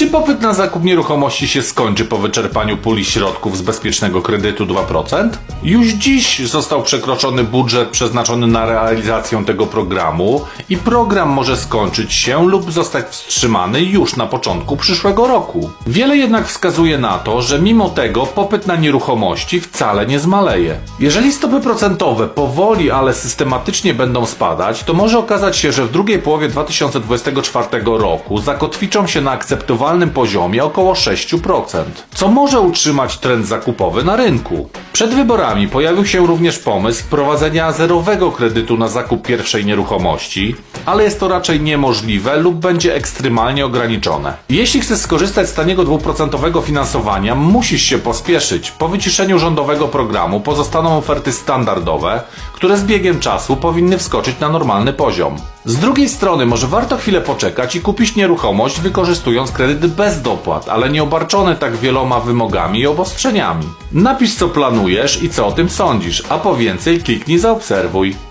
Czy popyt na zakup nieruchomości się skończy po wyczerpaniu puli środków z bezpiecznego kredytu 2%? Już dziś został przekroczony budżet przeznaczony na realizację tego programu i program może skończyć się lub zostać wstrzymany już na początku przyszłego roku. Wiele jednak wskazuje na to, że mimo tego popyt na nieruchomości wcale nie zmaleje. Jeżeli stopy procentowe powoli, ale systematycznie będą spadać, to może okazać się, że w drugiej połowie 2024 roku zakotwiczą się na akceptowalnym poziomie około 6%, co może utrzymać trend zakupowy na rynku. Przed wyborami pojawił się również pomysł wprowadzenia zerowego kredytu na zakup pierwszej nieruchomości, ale jest to raczej niemożliwe lub będzie ekstremalnie ograniczone. Jeśli chcesz skorzystać z taniego dwuprocentowego finansowania, musisz się pospieszyć. Po wyciszeniu rządowego programu pozostaną oferty standardowe, które z biegiem czasu powinny wskoczyć na normalny poziom. Z drugiej strony może warto chwilę poczekać i kupić nieruchomość wykorzystując kredyt bez dopłat, ale nie obarczony tak wieloma wymogami i obostrzeniami. Napisz co planujesz i co o tym sądzisz, a po więcej kliknij zaobserwuj.